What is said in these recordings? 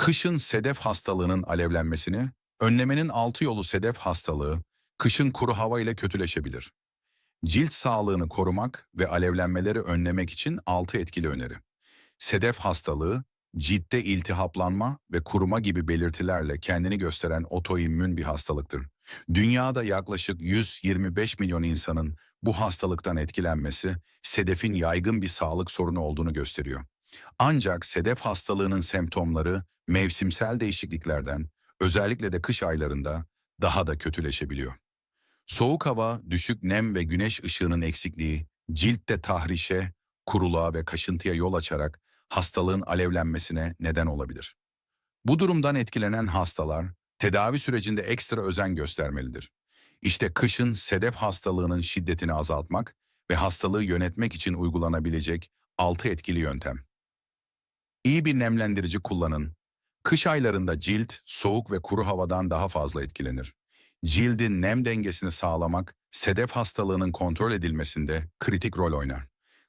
Kışın sedef hastalığının alevlenmesini, önlemenin altı yolu sedef hastalığı, kışın kuru hava ile kötüleşebilir. Cilt sağlığını korumak ve alevlenmeleri önlemek için altı etkili öneri. Sedef hastalığı, ciltte iltihaplanma ve kuruma gibi belirtilerle kendini gösteren otoimmün bir hastalıktır. Dünyada yaklaşık 125 milyon insanın bu hastalıktan etkilenmesi, sedefin yaygın bir sağlık sorunu olduğunu gösteriyor. Ancak sedef hastalığının semptomları mevsimsel değişikliklerden, özellikle de kış aylarında daha da kötüleşebiliyor. Soğuk hava, düşük nem ve güneş ışığının eksikliği, ciltte tahrişe, kuruluğa ve kaşıntıya yol açarak hastalığın alevlenmesine neden olabilir. Bu durumdan etkilenen hastalar, tedavi sürecinde ekstra özen göstermelidir. İşte kışın sedef hastalığının şiddetini azaltmak ve hastalığı yönetmek için uygulanabilecek 6 etkili yöntem. İyi bir nemlendirici kullanın. Kış aylarında cilt soğuk ve kuru havadan daha fazla etkilenir. Cildin nem dengesini sağlamak, sedef hastalığının kontrol edilmesinde kritik rol oynar.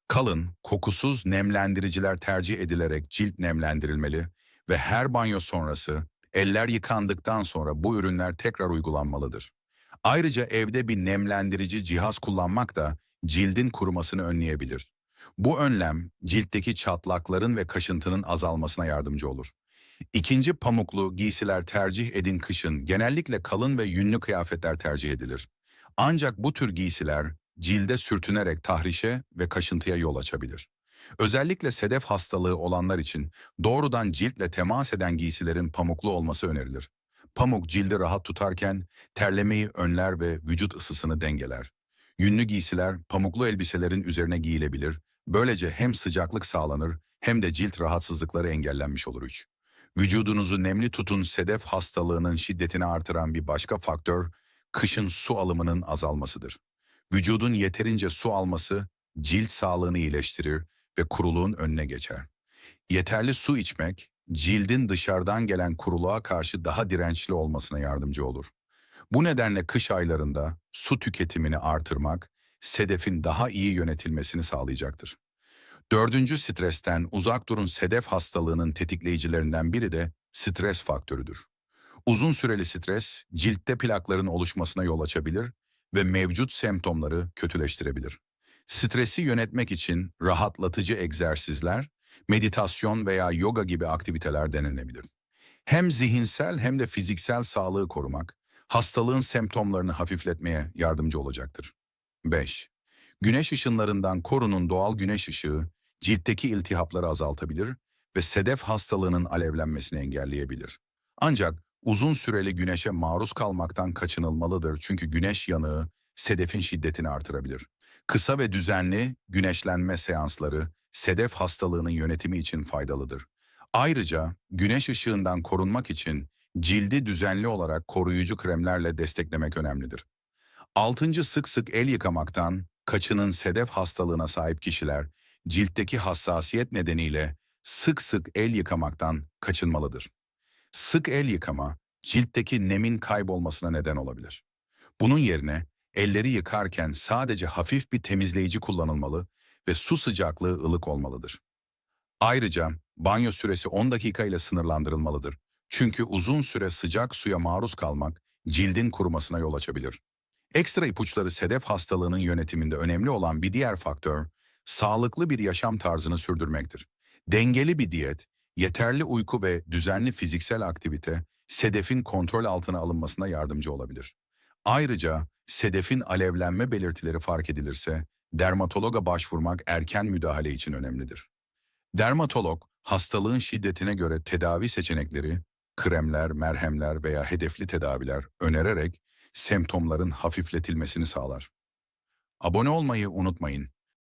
Kalın, kokusuz nemlendiriciler tercih edilerek cilt nemlendirilmeli ve her banyo sonrası eller yıkandıktan sonra bu ürünler tekrar uygulanmalıdır. Ayrıca evde bir nemlendirici cihaz kullanmak da cildin kurumasını önleyebilir. Bu önlem ciltteki çatlakların ve kaşıntının azalmasına yardımcı olur. İkinci pamuklu giysiler tercih edin kışın genellikle kalın ve yünlü kıyafetler tercih edilir. Ancak bu tür giysiler cilde sürtünerek tahrişe ve kaşıntıya yol açabilir. Özellikle sedef hastalığı olanlar için doğrudan ciltle temas eden giysilerin pamuklu olması önerilir. Pamuk cildi rahat tutarken terlemeyi önler ve vücut ısısını dengeler. Yünlü giysiler pamuklu elbiselerin üzerine giyilebilir. Böylece hem sıcaklık sağlanır hem de cilt rahatsızlıkları engellenmiş olur 3. Vücudunuzu nemli tutun sedef hastalığının şiddetini artıran bir başka faktör kışın su alımının azalmasıdır. Vücudun yeterince su alması cilt sağlığını iyileştirir ve kuruluğun önüne geçer. Yeterli su içmek, cildin dışarıdan gelen kuruluğa karşı daha dirençli olmasına yardımcı olur. Bu nedenle kış aylarında su tüketimini artırmak, sedefin daha iyi yönetilmesini sağlayacaktır. Dördüncü stresten uzak durun sedef hastalığının tetikleyicilerinden biri de stres faktörüdür. Uzun süreli stres, ciltte plakların oluşmasına yol açabilir ve mevcut semptomları kötüleştirebilir. Stresi yönetmek için rahatlatıcı egzersizler, meditasyon veya yoga gibi aktiviteler denenebilir. Hem zihinsel hem de fiziksel sağlığı korumak, hastalığın semptomlarını hafifletmeye yardımcı olacaktır. 5. Güneş ışınlarından korunun doğal güneş ışığı, ciltteki iltihapları azaltabilir ve sedef hastalığının alevlenmesini engelleyebilir. Ancak uzun süreli güneşe maruz kalmaktan kaçınılmalıdır çünkü güneş yanığı sedefin şiddetini artırabilir. Kısa ve düzenli güneşlenme seansları sedef hastalığının yönetimi için faydalıdır. Ayrıca güneş ışığından korunmak için cildi düzenli olarak koruyucu kremlerle desteklemek önemlidir. Altıncı sık sık el yıkamaktan kaçının sedef hastalığına sahip kişiler ciltteki hassasiyet nedeniyle sık sık el yıkamaktan kaçınmalıdır. Sık el yıkama ciltteki nemin kaybolmasına neden olabilir. Bunun yerine elleri yıkarken sadece hafif bir temizleyici kullanılmalı ve su sıcaklığı ılık olmalıdır. Ayrıca banyo süresi 10 dakika ile sınırlandırılmalıdır. Çünkü uzun süre sıcak suya maruz kalmak cildin kurumasına yol açabilir. Ekstra ipuçları sedef hastalığının yönetiminde önemli olan bir diğer faktör, sağlıklı bir yaşam tarzını sürdürmektir. Dengeli bir diyet, yeterli uyku ve düzenli fiziksel aktivite, sedefin kontrol altına alınmasına yardımcı olabilir. Ayrıca sedefin alevlenme belirtileri fark edilirse, dermatologa başvurmak erken müdahale için önemlidir. Dermatolog, hastalığın şiddetine göre tedavi seçenekleri, kremler, merhemler veya hedefli tedaviler önererek semptomların hafifletilmesini sağlar. Abone olmayı unutmayın.